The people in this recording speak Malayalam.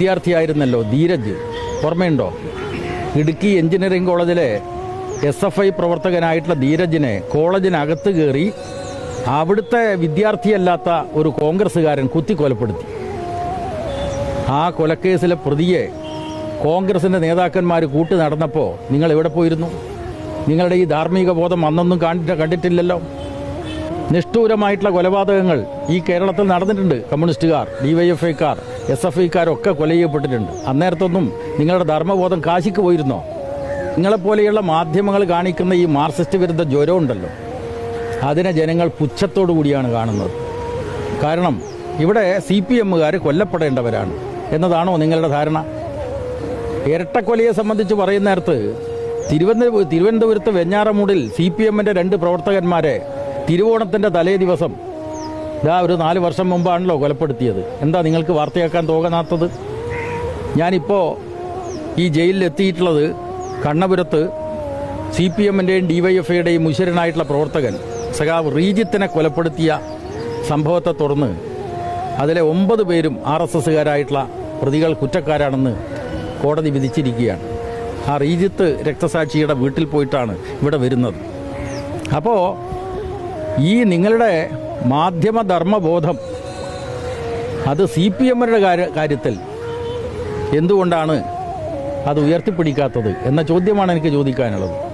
വിദ്യാർത്ഥിയായിരുന്നല്ലോ ധീരജ്. ഓർമ്മയുണ്ടോ? ഇടുക്കി എഞ്ചിനീയറിംഗ് കോളേജിലെ എസ് എഫ് ഐ പ്രവർത്തകനായിട്ടുള്ള ധീരജിനെ കോളേജിനകത്ത് കയറി അവിടുത്തെ വിദ്യാർത്ഥിയല്ലാത്ത ഒരു കോൺഗ്രസ്സുകാരൻ കുത്തിക്കൊലപ്പെടുത്തി. ആ കൊലക്കേസിലെ പ്രതിയെ കോൺഗ്രസിന്റെ നേതാക്കന്മാർ കൂട്ടി നടന്നപ്പോൾ നിങ്ങൾ എവിടെ പോയിരുന്നു? നിങ്ങളുടെ ഈ ധാർമ്മിക ബോധം അന്നൊന്നും കണ്ടിട്ട് കണ്ടിട്ടില്ലല്ലോ. നിഷ്ഠൂരമായിട്ടുള്ള കൊലപാതകങ്ങൾ ഈ കേരളത്തിൽ നടന്നിട്ടുണ്ട് കമ്മ്യൂണിസ്റ്റുകാർ ഡി വൈ എഫ് ഐക്കാർ എസ് എഫ് ഐക്കാരൊക്കെ കൊല ചെയ്യപ്പെട്ടിട്ടുണ്ട് അന്നേരത്തൊന്നും നിങ്ങളുടെ ധർമ്മബോധം കാശിക്ക് പോയിരുന്നോ? നിങ്ങളെപ്പോലെയുള്ള മാധ്യമങ്ങൾ കാണിക്കുന്ന ഈ മാർക്സിസ്റ്റ് വിരുദ്ധ ജ്വരം ഉണ്ടല്ലോ. അതിനെ ജനങ്ങൾ പുച്ഛത്തോടു കൂടിയാണ് കാണുന്നത്. കാരണം ഇവിടെ സി പി എമ്മുകാർ കൊല്ലപ്പെടേണ്ടവരാണ് എന്നതാണോ നിങ്ങളുടെ ധാരണ? ഇരട്ടക്കൊലയെ സംബന്ധിച്ച് പറയുന്ന തിരുവനന്തപുരം തിരുവനന്തപുരത്ത് വെഞ്ഞാറമൂടിൽ സി പി എമ്മിന്റെ രണ്ട് പ്രവർത്തകന്മാരെ തിരുവോണത്തിന്റെ തലേ ദിവസം ഇതാ ഒരു നാല് വർഷം മുമ്പാണല്ലോ കൊലപ്പെടുത്തിയത്. എന്താ നിങ്ങൾക്ക് വാർത്തയാക്കാൻ തോന്നാത്തത്? ഞാനിപ്പോൾ ഈ ജയിലിൽ എത്തിയിട്ടുള്ളത് കണ്ണപുരത്ത് സി പി എമ്മിന്റെയും ഡി വൈ എഫ് ഐയുടെയും മുശരനായിട്ടുള്ള പ്രവർത്തകൻ സഖാവ് റീജിത്തിനെ കൊലപ്പെടുത്തിയ സംഭവത്തെ തുടർന്ന് അതിലെ ഒമ്പത് പേരും ആർ എസ് എസ്സുകാരായിട്ടുള്ള പ്രതികൾ കുറ്റക്കാരാണെന്ന് കോടതി വിധിച്ചിരിക്കുകയാണ്. ആ റീജിത്ത് രക്തസാക്ഷിയുടെ വീട്ടിൽ പോയിട്ടാണ് ഇവിടെ വരുന്നത്. അപ്പോൾ ഈ നിങ്ങളുടെ മാധ്യമധർമ്മബോധം. അത് സി പി എമ്മിന്റെ കാര്യത്തിൽ. എന്തുകൊണ്ടാണ് അത് ഉയർത്തിപ്പിടിക്കാത്തത്? എന്ന ചോദ്യമാണ് എനിക്ക് ചോദിക്കാനുള്ളത്.